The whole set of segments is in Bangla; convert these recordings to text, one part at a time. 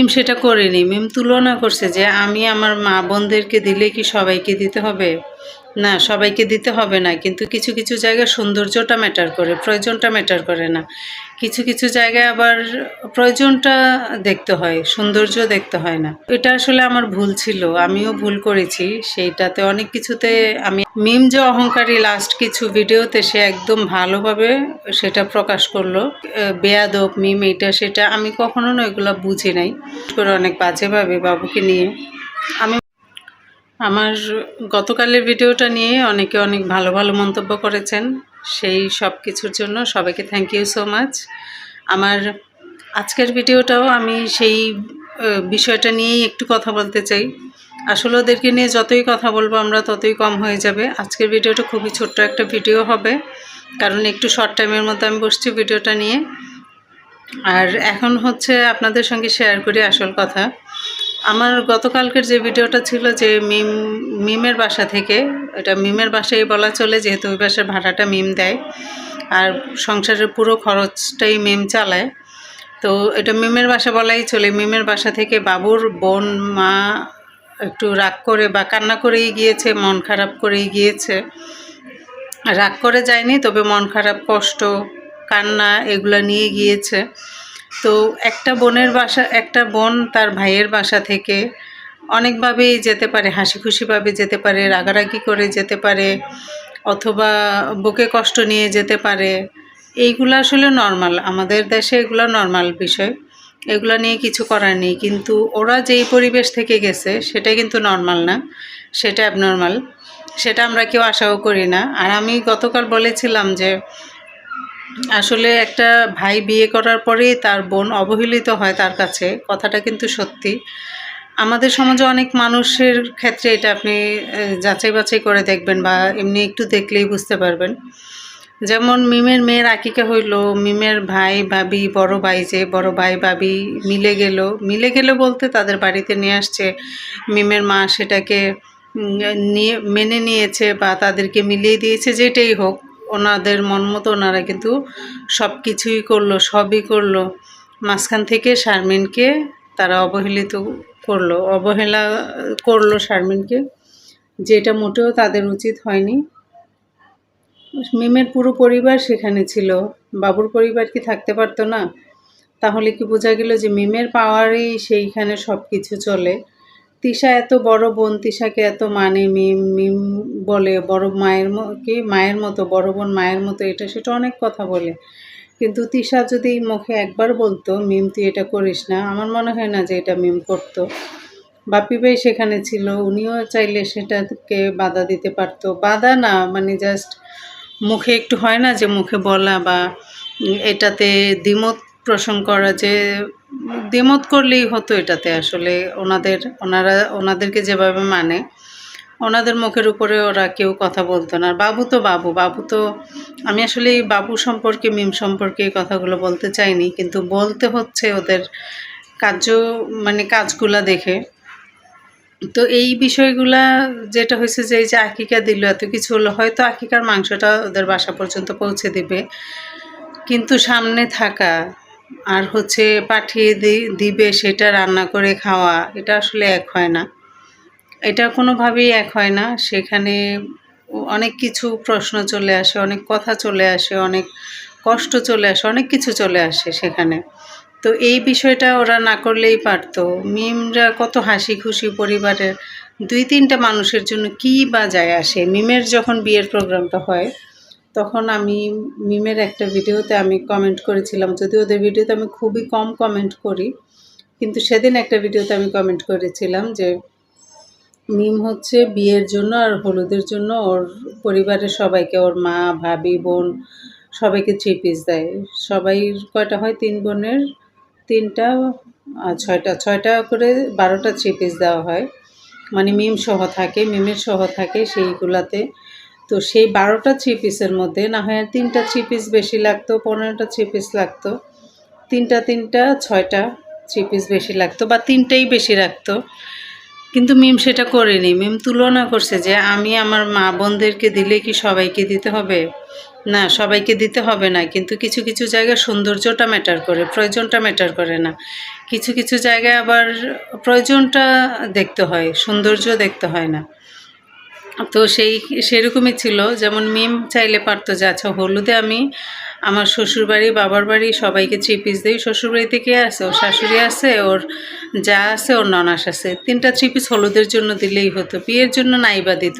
মিম সেটা করেনি। মিম তুলনা করছে যে আমি আমার মা বোনদেরকে দিলে কি সবাইকে দিতে হবে? না, সবাইকে দিতে হবে না, কিন্তু কিছু কিছু জায়গায় সৌন্দর্যটা ম্যাটার করে, প্রয়োজনটা ম্যাটার করে না। কিছু কিছু জায়গায় আবার প্রয়োজনটা দেখতে হয়, সৌন্দর্য দেখতে হয় না। এটা আসলে আমার ভুল ছিল, আমিও ভুল করেছি, সেইটাতে অনেক কিছুতে আমি মিম যে অহংকারী লাস্ট কিছু ভিডিওতে সে একদম ভালোভাবে সেটা প্রকাশ করল বেয়াদব মিম এটা, সেটা আমি কখনো না এগুলো বুঝি নাই। করে অনেক বাজেভাবে বাবুকে নিয়ে। আমি আমার গতকালের ভিডিওটা নিয়ে অনেকে অনেক ভালো ভালো মন্তব্য করেছেন। সেই সব কিছুর জন্য সবাইকে থ্যাংক ইউ সো মাচ আমার আজকের ভিডিওটাও আমি সেই বিষয়টা নিয়েই একটু কথা বলতে চাই। আসলে ওদেরকে নিয়ে যতই কথা বলব আমরা ততই কম হয়ে যাবে। আজকের ভিডিওটা খুবই ছোট্ট একটা ভিডিও হবে। কারণ একটু শর্ট টাইমের মধ্যে আমি বসছি ভিডিওটা নিয়ে। আর এখন হচ্ছে আপনাদের সঙ্গে শেয়ার করি আসল কথা। আমার গতকালকের যে ভিডিওটা ছিল যে মিম, মিমের বাসা থেকে, এটা মিমের বাসায় বলা চলে, যেহেতু ওই বাসার ভাড়াটা মিম দেয়, আর সংসারের পুরো খরচটাই মিম চালায়। তো এটা মিমের বাসা বলাই চলে, মিমের বাসা থেকে বাবুর বোন, মা একটু রাগ করে বা কান্না করেই গিয়েছে, মন খারাপ করেই গিয়েছে। রাগ করে যায়নি, তবে মন খারাপ, কষ্ট, কান্না, এগুলো নিয়ে গিয়েছে। তো একটা বোনের বাসা, একটা বোন তার ভাইয়ের বাসা থেকে অনেকভাবেই যেতে পারে হাসি খুশিভাবে যেতে পারে, রাগারাগি করে যেতে পারে, অথবা বুকে কষ্ট নিয়ে যেতে পারে। এইগুলো আসলে নর্মাল আমাদের দেশে এগুলো নর্মাল বিষয়। এগুলো নিয়ে কিছু করার নেই। কিন্তু ওরা যেই পরিবেশ থেকে গেছে সেটা কিন্তু নর্মাল না। সেটা অ্যাবনর্মাল সেটা আমরা কেউ আশাও করি না। আর আমি গতকাল বলেছিলাম যে আসলে একটা ভাই বিয়ে করার পরেই তার বোন অবহেলিত হয় তার কাছে, কথাটা কিন্তু সত্যি। আমাদের সমাজে অনেক মানুষের ক্ষেত্রে এটা আপনি যাচাই বাছাই করে দেখবেন বা এমনি একটু দেখলেই বুঝতে পারবেন। যেমন মিমের মেয়ের আকিকা হইল, মিমের ভাই, ভাবি, বড় ভাই যে, বড় ভাই, ভাবি মিলে গেল। মিলে গেল বলতে তাদের বাড়িতে নিয়ে আসছে। মিমের মা সেটাকে নিয়ে, মেনে নিয়েছে বা তাদেরকে মিলিয়ে দিয়েছে যেটাই হোক। ওনাদের মন মতো ওনারা কিন্তু সব কিছুই করল, সবই করল। মাঝখান থেকে শারমিনকে তারা অবহেলিত করল। অবহেলা করল শারমিনকে, যেটা মোটেও তাদের উচিত হয়নি। মিমের পুরো পরিবার সেখানে ছিল। বাবুর পরিবার কি থাকতে পারতো না? তাহলে কি বোঝা গেল যে মিমের পাওয়ারেই সেইখানে সব কিছু চলে। তিশা এত বড় বোন, তিশাকে এত মানে মিম মিম বলে, বড় মায়ের কি, মায়ের মতো, বড় বোন মায়ের মতো, এটা সেটা অনেক কথা বলে। কিন্তু তিশা যদি মুখে একবার বলতো, মিম, তুই এটা করিস না, আমার মনে হয় না যে এটা মিম করতো। বাপি ভাই সেখানে ছিল, উনিও চাইলে সেটাকে বাধা দিতে পারতো। বাধা না মানে জাস্ট মুখে একটু হয় না যে মুখে বলা বা এটাতে দ্বিমত পোষণ করা যে, দ্বিমত করলেই হতো এটাতে আসলে। ওনাদের, ওনারা, ওনাদেরকে যেভাবে মানে ওনাদের মুখের উপরে ওরা কেউ কথা বলতো না। বাবু তো বাবু বাবু তো, আমি আসলে এই বাবু সম্পর্কে, মিম সম্পর্কে এই কথাগুলো বলতে চাইনি, কিন্তু বলতে হচ্ছে ওদের কার্য মানে কাজগুলা দেখে। তো এই বিষয়গুলা যেটা হয়েছে যে, এই যে আকিকা দিল, এত কিছু হলো, হয়তো আকিকার মাংসটা ওদের বাসা পর্যন্ত পৌঁছে দিবে। কিন্তু সামনে থাকা আর হচ্ছে পাঠিয়ে দিবে সেটা রান্না করে খাওয়া, এটা আসলে এক হয় না। এটা কোনোভাবেই এক হয় না। সেখানে অনেক কিছু প্রশ্ন চলে আসে, অনেক কথা চলে আসে, অনেক কষ্ট চলে আসে, অনেক কিছু চলে আসে সেখানে। তো এই বিষয়টা ওরা না করলেই পারতো। মিমরা কত হাসি খুশি পরিবারের। দুই তিনটা মানুষের জন্য কী বা যায় আসে? মিমের যখন বিয়ের প্রোগ্রামটা হয় তখন আমি মিমের একটা ভিডিওতে আমি কমেন্ট করেছিলাম। যদি ওদের ভিডিওতে আমি খুবই কম কমেন্ট করি, কিন্তু সেদিন একটা ভিডিওতে আমি কমেন্ট করেছিলাম যে মিম হচ্ছে বিয়ের জন্য আর হলুদের জন্য ওর পরিবারের সবাইকে, ওর মা, ভাবি, বোন সবাইকে থ্রি পিস দেয়। সবাই কয়টা হয়? তিন বোনের? তিনটা ছয়টা ছয়টা করে বারোটা থ্রি পিস দেওয়া হয়। মানে মিম সহ থাকে, মিমের সহ থাকে সেইগুলাতে। তো সেই বারোটা থ্রি পিসের মধ্যে, না হয় তিনটা থ্রি পিস বেশি লাগতো, পনেরোটা থ্রি পিস লাগতো। তিনটা তিনটা, ছয়টা থ্রি পিস বেশি লাগতো বা তিনটেই বেশি রাখতো। কিন্তু মিম সেটা করেনি। মিম তুলনা করছে যে আমি আমার মা বোনদেরকে দিলে কি সবাইকে দিতে হবে? না, সবাইকে দিতে হবে না। কিন্তু কিছু কিছু জায়গায় সৌন্দর্যটা ম্যাটার করে, প্রয়োজনটা ম্যাটার করে না। কিছু কিছু জায়গায় আবার প্রয়োজনটা দেখতে হয়, সৌন্দর্য দেখতে হয় না। তো সেই, সেরকমই ছিল। যেমন মিম চাইলে পারতো যে আচ্ছা হলুদে আমি আমার শ্বশুরবাড়ি, বাবার বাড়ি সবাইকে থ্রি পিস দিই। শ্বশুরবাড়ি থেকে আছে? ওর শাশুড়ি আছে, ওর যা আছে, ওর ননাস আছে। তিনটা থ্রি পিস হলুদের জন্য দিলেই হতো। বিয়ের জন্য নাইবা দিত।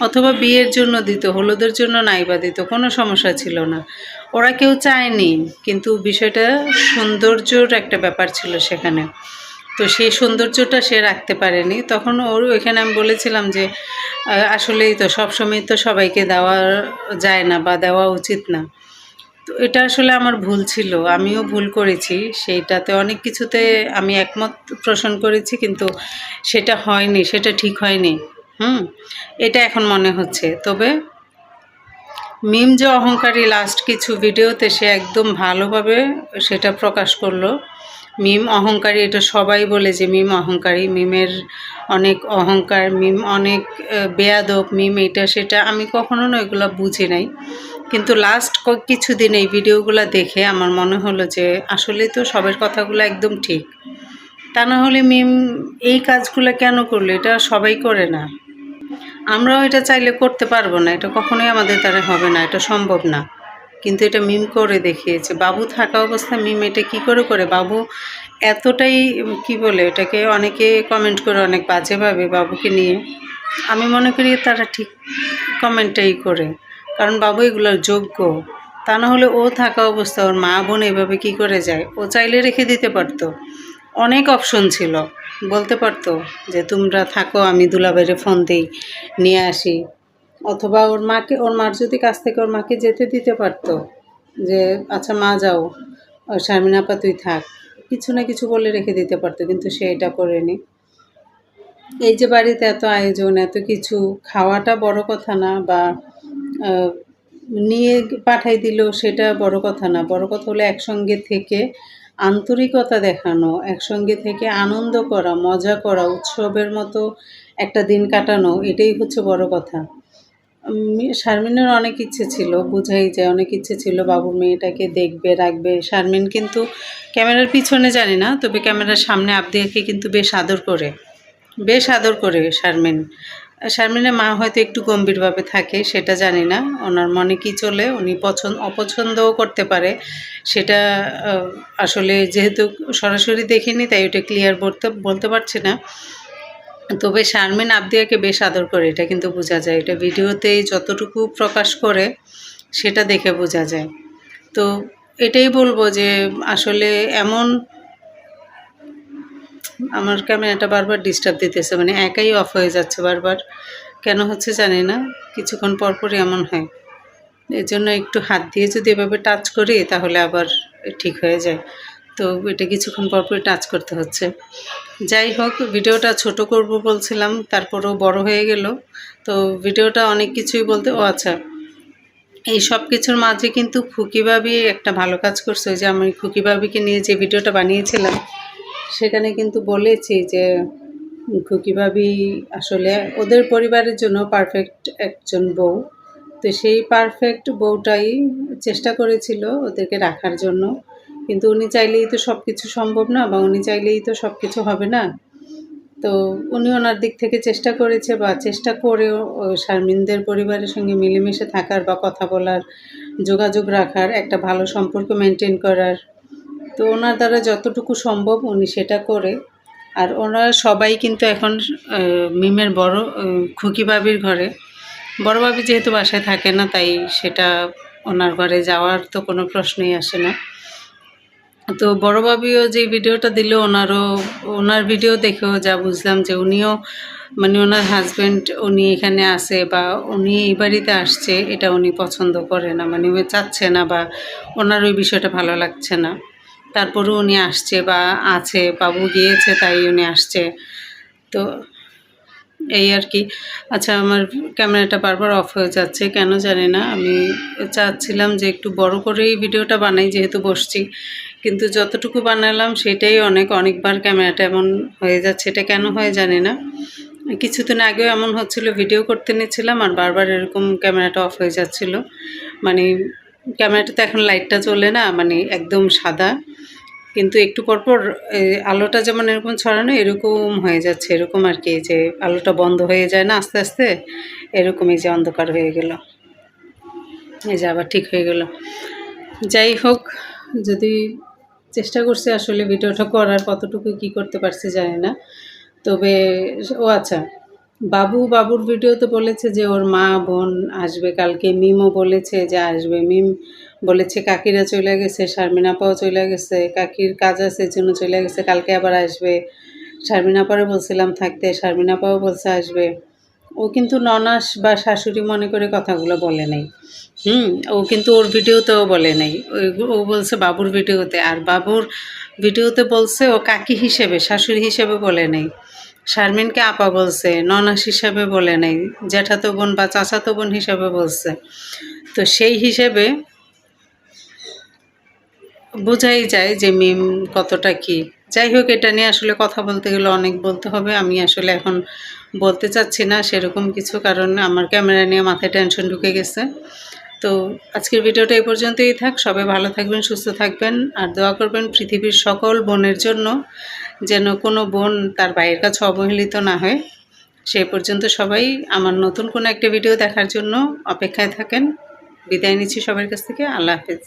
অথবা বিয়ের জন্য দিত, হলুদের জন্য নাইবা দিত, কোনো সমস্যা ছিল না। ওরা কেউ চায়নি, কিন্তু বিষয়টা সৌন্দর্যর একটা ব্যাপার ছিল সেখানে। তো সেই সৌন্দর্যটা সে রাখতে পারেনি। তখন ওর ওইখানে আমি বলেছিলাম যে আসলেই তো সবসময় তো সবাইকে দেওয়া যায় না বা দেওয়া উচিত না। তো এটা আসলে আমার ভুল ছিল, আমিও ভুল করেছি। সেইটাতে অনেক কিছুতে আমি একমত পোষণ করেছি, কিন্তু সেটা হয়নি, সেটা ঠিক হয়নি। হুম, এটা এখন মনে হচ্ছে। তবে মিম যে অহংকারী লাস্ট কিছু ভিডিওতে সে একদম ভালোভাবে সেটা প্রকাশ করল। মিম অহংকারী, এটা সবাই বলে যে মিম অহংকারী। মিমের অনেক অহংকার, মিম অনেক বেয়াদব মিম, এটা সেটা আমি কখনো না এগুলো বুঝি নাই। কিন্তু লাস্ট কিছুদিন এই ভিডিওগুলো দেখে আমার মনে হলো যে আসলে তো সবের কথাগুলো একদম ঠিক। তা না হলে মিম এই কাজগুলো কেন করল? এটা সবাই করে না। আমরাও এটা চাইলে করতে পারব না, এটা কখনোই আমাদের দ্বারা হবে না, এটা সম্ভব না। কিন্তু এটা মিম করে দেখিয়েছে। বাবু থাকা অবস্থায় মিম এটা কি করে করে? বাবু এতটাই কি বলে এটাকে অনেকে কমেন্ট করে অনেক বাজেভাবে বাবুকে নিয়ে। আমি মনে করি তারা ঠিক কমেন্টটাই করে। কারণ বাবু এগুলোর যোগ্য। তা না হলে ও থাকা অবস্থা ওর মা বোন এভাবে কি করে যায়? ও চাইলে রেখে দিতে পারতো। অনেক অপশন ছিল। বলতে পারতো যে তোমরা থাকো, আমি দুলাবাইরে ফোন দিই, নিয়ে আসি। অথবা ওর মাকে, ওর মার যদি কাছ থেকে ওর মাকে যেতে দিতে পারতো, যে আচ্ছা মা, যাও আর শারমিন আপা তুই থাক। কিছু না কিছু বলে রেখে দিতে পারতো, কিন্তু সে এটা করেনি। এই যে বাড়িতে এত আয়োজন, এত কিছু, খাওয়াটা বড় কথা না বা নিয়ে পাঠাই দিল সেটা বড় কথা না। বড় কথা হলো একসঙ্গে থেকে আন্তরিকতা দেখানো, একসঙ্গে থেকে আনন্দ করা, মজা করা, উৎসবের মতো একটা দিন কাটানো, এটাই হচ্ছে বড় কথা। শারমিনের অনেক ইচ্ছে ছিল, বোঝাই যায়, অনেক ইচ্ছে ছিল, বাবু, মেয়েটাকে দেখবে, রাখবে। শারমিন কিন্তু ক্যামেরার পিছনে জানি না, তবে ক্যামেরার সামনে আবদিয়াকে কিন্তু বেশ আদর করে, বেশ আদর করে শারমিন। শারমিনের মা হয়তো একটু গম্ভীরভাবে থাকে, সেটা জানি না, ওনার মনে কি চলে, উনি পছন্দ অপছন্দও করতে পারে, সেটা আসলে যেহেতু সরাসরি দেখিনি, তাই ওটা ক্লিয়ার বলতে বলতে পারছি না। তবে শারমিন আবদিয়াকে বেশ আদর করে, এটা কিন্তু বোঝা যায়। এটা ভিডিওতে যতটুকু প্রকাশ করে, সেটা দেখে বোঝা যায়। তো এটাই বলব যে, আসলে এমন আমার ক্যামেরাটা বারবার ডিস্টার্ব দিতেছে মানে একাই অফ হয়ে যাচ্ছে বারবার। কেন হচ্ছে জানি না, কিছুক্ষণ পরপরই এমন হয়। এর জন্য একটু হাত দিয়ে যদি এভাবে টাচ করি, তাহলে আবার ঠিক হয়ে যায়। তো এটা কিছুক্ষণ পর পরই টাচ করতে হচ্ছে। যাই হোক, ভিডিওটা ছোট করব বলছিলাম, তারপরেও বড় হয়ে গেল। তো ভিডিওটা অনেক কিছুই বলতে, ও আচ্ছা এই সব কিছুর মাঝে কিন্তু খুকিবাবি একটা ভালো কাজ করছে। যে আমি খুকিবাবিকে নিয়ে যে ভিডিওটা বানিয়েছিলাম, সেখানে কিন্তু বলেছি যে খুকিবাবি আসলে ওদের পরিবারের জন্য পারফেক্ট একজন বউ। তো সেই পারফেক্ট বউটাই চেষ্টা করেছিল ওদেরকে রাখার জন্য। কিন্তু উনি চাইলেই তো সব কিছু সম্ভব না বা উনি চাইলেই তো সব কিছু হবে না। তো উনি ওনার দিক থেকে চেষ্টা করেছে বা চেষ্টা করেও শারমিনদের পরিবারের সঙ্গে মিলেমিশে থাকার বা কথা বলার যোগাযোগ রাখার একটা ভালো সম্পর্ক মেনটেন করার। তো ওনার দ্বারা যতটুকু সম্ভব উনি সেটা করে। আর ওনারা সবাই কিন্তু এখন মিমের বড় আহ, খুকি বাবির ঘরে। বড় বাবি যেহেতু বাসায় থাকে না তাই সেটা ওনার ঘরে যাওয়ার তো কোনো প্রশ্নই আসে না। তো বড় বাবিও যে ভিডিওটা দিল, ওনারও, ওনার ভিডিও দেখেও যা বুঝলাম যে উনিও মানে ওনার হাজব্যান্ড উনি এখানে আসে বা উনি এই বাড়িতে আসছে, এটা উনি পছন্দ করে না মানে উনি চাচ্ছে না বা ওনার ওই বিষয়টা ভালো লাগছে না। তারপরেও উনি আসছে বা আছে, বাবু গিয়েছে তাই উনি আসছে। তো এই আর কি। আচ্ছা আমার ক্যামেরাটা বারবার অফ হয়ে যাচ্ছে, কেন জানি না। আমি চাচ্ছিলাম যে একটু বড় করেই ভিডিওটা বানাই, যেহেতু বসছি। কিন্তু যতটুকু বানালাম সেটাই অনেক, অনেকবার ক্যামেরাটা এমন হয়ে যাচ্ছে, এটা কেন হয় জানি না। কিছুদিন আগেও এমন হচ্ছিল ভিডিও করতে নিচ্ছিলাম আর বারবার এরকম ক্যামেরাটা অফ হয়ে যাচ্ছিল। মানে ক্যামেরাটাতে এখন লাইটটা চলে না মানে একদম সাদা। কিন্তু একটু পরপর আলোটা যেমন এরকম ছড়ানো, এরকম হয়ে যাচ্ছে, এরকম আর কি, যে আলোটা বন্ধ হয়ে যায় না, আস্তে আস্তে এরকমই যে অন্ধকার হয়ে গেল। এই যে আবার ঠিক হয়ে গেল। যাই হোক, যদি চেষ্টা করছি আসলে ভিডিওটা করার, কতটুকু কি করতে পারছি জানি না। তবে ও আচ্ছা বাবু বাবুর ভিডিওতে বলেছে যে ওর মা, বোন আসবে কালকে। মিমও বলেছে যে আসবে। মিম বলেছে কাকিরা চলে গেছে, শারমিন আপাও চলে গেছে, কাকির কাজ আছে জন্য চলে গেছে, কালকে আবার আসবে। শারমিন আপারও বলছিলাম থাকতে, শারমিন আপাও বলছে আসবে। ও কিন্তু ননাস বা শাশুড়ি মনে করে কথাগুলো বলে নাই। হুম, ও কিন্তু ওর ভিডিওতেও বলে নাই। ও বলছে বাবুর ভিডিওতে। আর বাবুর ভিডিওতে বলছে ও কাকি হিসেবে, শাশুড়ি হিসেবে বলে নাই। শারমিনকে আপা বলছে, ননাস হিসাবে বলে নাই। জ্যাঠাতো বোন বা চাচাতো বোন হিসাবে বলছে। তো সেই হিসেবে বোঝাই যায় যে মিম কতটা কি। যাই হোক, এটা নিয়ে আসলে কথা বলতে গেলে অনেক বলতে হবে। আমি আসলে এখন বলতে চাচ্ছি না সেরকম কিছু, কারণ আমার ক্যামেরা নিয়ে মাথায় টেনশন ঢুকে গেছে। তো আজকের ভিডিওটা এই পর্যন্তই থাক। সবাই ভালো থাকবেন, সুস্থ থাকবেন, আর দোয়া করবেন পৃথিবীর সকল বোনের জন্য যেন কোনো বোন তার ভাইয়ের কাছে অবহেলিত না হয়। সেই পর্যন্ত সবাই আমার নতুন কোনো একটা ভিডিও দেখার জন্য অপেক্ষায় থাকেন। বিদায় নিচ্ছি সবার কাছ থেকে। আল্লাহ হাফেজ।